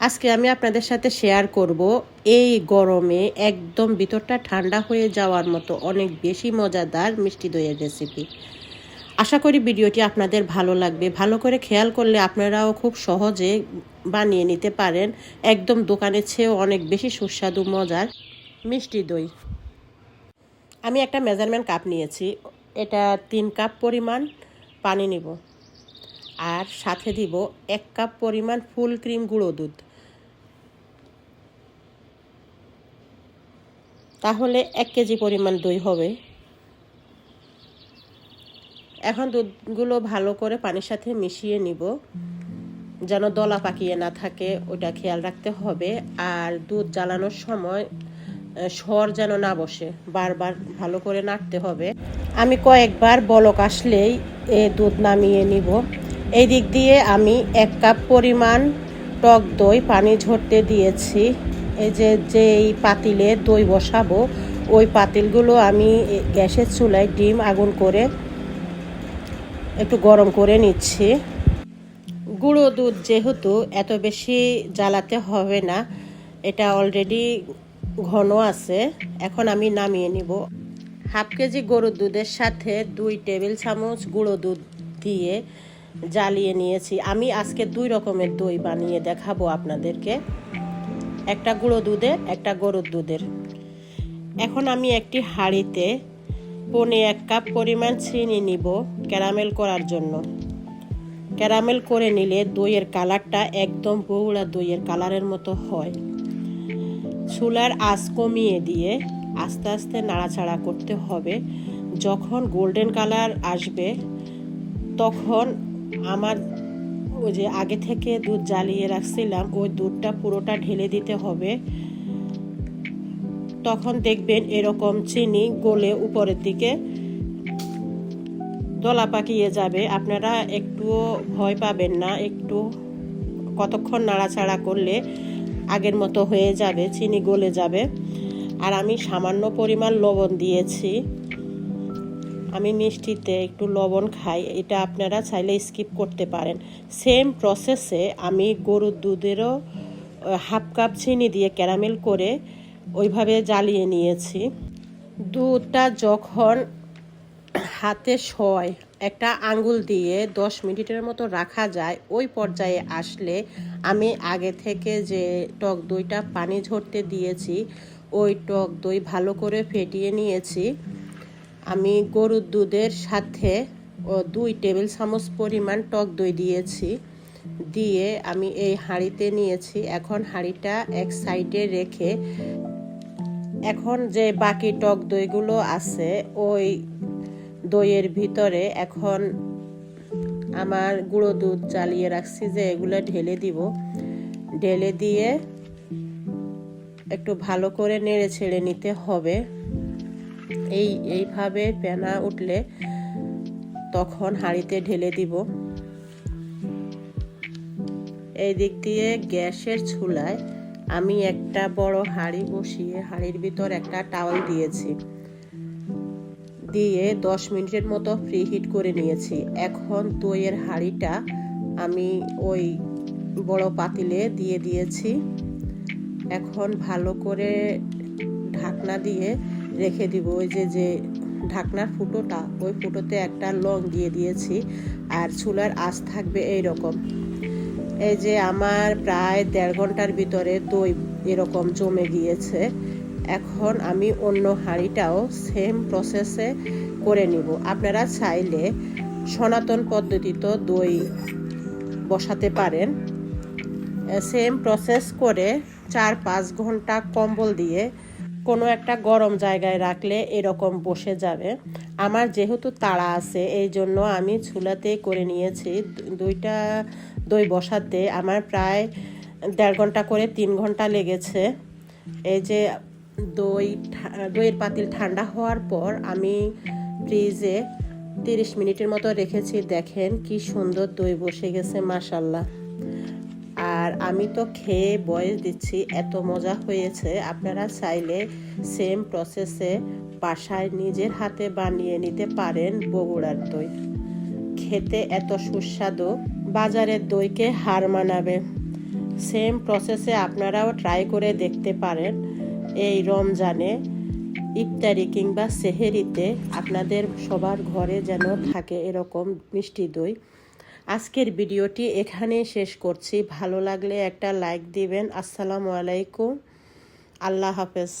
আজকে আমি আপনাদের সাথে শেয়ার করব এই গরমে একদম ভিতরটা ঠান্ডা হয়ে যাওয়ার মতো অনেক বেশি মজাদার মিষ্টি দইয়ের রেসিপি আশা করি ভিডিওটি আপনাদের ভালো লাগবে। ভালো করে খেয়াল করলে আপনারাও খুব সহজে বানিয়ে নিতে পারেন। একদম দোকানের চেয়েও অনেক বেশি সুস্বাদু, মজার মিষ্টি দই। আমি একটা মেজারমেন্ট কাপ নিয়েছি। এটা তিন কাপ পরিমাণ পানি নিব। আর সাথে দিব এক কাপ পরিমাণ ফুল ক্রিম গুঁড়ো দুধ। তাহলে এক কেজি পরিমাণ দই হবে। এখন দুধগুলো ভালো করে পানির সাথে মিশিয়ে নিব। যেন দলা পাকিয়ে না থাকে ওটা খেয়াল রাখতে হবে। আর দুধ জ্বালানোর সময় স্বর যেন না বসে, বারবার ভালো করে নাড়তে হবে। আমি কয়েকবার বলক আসলেই এ দুধ নামিয়ে নিব। এই দিক দিয়ে আমি এক কাপ পরিমাণ টক দই পানি ঝরতে দিয়েছি। এই যে যেই পাতিলে দই বসাবো, ওই পাতিলগুলো আমি গ্যাসের চুলায় ডিম আগুন করে একটু গরম করে নিচ্ছি। গুঁড়ো দুধ যেহেতু এত বেশি জ্বালাতে হবে না, এটা অলরেডি ঘন আছে, এখন আমি নামিয়ে নিব। হাফ কেজি গরুর দুধের সাথে দুই টেবিল চামচ গুঁড়ো দুধ দিয়ে জ্বালিয়ে নিয়েছি। আমি আজকে দুই রকমের দই বানিয়ে দেখাবো আপনাদেরকে। একটা গুঁড়ো দুধের, একটা গরুর দুধের। এখন আমি একটি হাঁড়িতে পনে এক কাপ পরিমাণ চিনি নিব ক্যারামেল করার জন্য। ক্যারামেল করে নিলে দইয়ের কালারটা একদম বগুড়া দইয়ের কালারের মতো হয়। চুলার আঁচ কমিয়ে দিয়ে আস্তে আস্তে নাড়াচাড়া করতে হবে। যখন গোল্ডেন কালার আসবে, তখন আমার ওই যে আগে থেকে দুধ জ্বালিয়ে রাখছিলাম, ওই দুধটা পুরোটা ঢেলে দিতে হবে। তখন দেখবেন এরকম চিনি গলে উপরের দিকে দলা পাকিয়ে যাবে। আপনারা একটুও ভয় পাবেন না, একটু কতক্ষণ নাড়াচাড়া করলে আগের মতো হয়ে যাবে, চিনি গলে যাবে। আর আমি সামান্য পরিমাণ লবণ দিয়েছি। আমি মিষ্টিতে একটু লবণ খাই, এটা আপনারা চাইলে স্কিপ করতে পারেন। সেম প্রসেসে আমি গরুর দুধেরও হাফ কাপ চিনি দিয়ে ক্যারামেল করে ওইভাবে জ্বালিয়ে নিয়েছি। দুধটা যখন হাতে শয় একটা আঙ্গুল দিয়ে দশ মিনিটের মতো রাখা যায়, ওই পর্যায়ে আসলে আমি আগে থেকে যে টক দইটা পানি ঝরতে দিয়েছি, ওই টক দই ভালো করে ফেটিয়ে নিয়েছি। আমি গরুর দুধের সাথে দুই টেবিল চামচ পরিমাণ টক দই দিয়েছি। দিয়ে আমি এই হাঁড়িতে নিয়েছি। এখন হাঁড়িটা এক সাইডে রেখে এখন যে বাকি টক দইগুলো আছে, ওই দইয়ের ভিতরে এখন আমার গুঁড়ো দুধ জ্বালিয়ে রাখছি যে এগুলো ঢেলে দিব। ঢেলে দিয়ে একটু ভালো করে নেড়ে ছেড়ে নিতে হবে। এই, এইভাবে পেনা উঠলে তখন হাঁড়িতে ঢেলে দিব। এই দিক দিয়ে গ্যাসের চুলায় আমি একটা বড় হাঁড়ি বসিয়ে হাঁড়ির ভিতর একটা টাওয়াল দিয়েছি। দিয়ে দশ মিনিটের মতো ফ্রি হিট করে নিয়েছি। এখন দইয়ের হাঁড়িটা আমি ওই বড় পাতিলে দিয়ে দিয়েছি। এখন ভালো করে ঢাকনা দিয়ে রেখে দিব, ওই যে যে ঢাকনার ফুটোটা, ওই ফুটোতে একটা লং দিয়ে দিয়েছি, আর চুলার আঁচ থাকবে এই রকম এই যে আমার প্রায় দেড় ঘণ্টার ভিতরে দই এরকম জমে গিয়েছে। এখন আমি অন্য হাঁড়িটাও সেম প্রসেসে করে নিব। আপনারা চাইলে সনাতন পদ্ধতিতে দই বসাতে পারেন। সেম প্রসেস করে চার পাঁচ ঘণ্টা কম্বল দিয়ে কোনো একটা গরম জায়গায় রাখলে এরকম বসে যাবে। আমার যেহেতু তাড়া আছে, এই জন্য আমি চুলাতেই করে নিয়েছি দুইটা দই বসাতে। আমার প্রায় দেড় ঘণ্টা করে তিন ঘণ্টা লেগেছে। এই যে দই দইয়ের পাতিল ঠান্ডা হওয়ার পর আমি ফ্রিজে তিরিশ মিনিটের মতো রেখেছি। দেখেন কি সুন্দর দই বসে গেছে মাসাল্লাহ আমি তো খেয়ে বয়স দিচ্ছি, এত মজা হয়েছে। আপনারা চাইলে সেম প্রসেসে বাসায় নিজের হাতে বানিয়ে নিতে পারেন বগুড়ার দই। খেতে এত সুস্বাদু, বাজারের দইকে হার মানাবে। সেম প্রসেসে আপনারাও ট্রাই করে দেখতে পারেন। এই রমজানে, ইফতারি কিংবা সেহেরিতে আপনাদের সবার ঘরে যেন থাকে এরকম মিষ্টি দই। আজকের ভিডিওটি এখানেই শেষ করছি। ভালো লাগলে একটা লাইক দিবেন। আসসালামু আলাইকুম। আল্লাহ হাফেজ।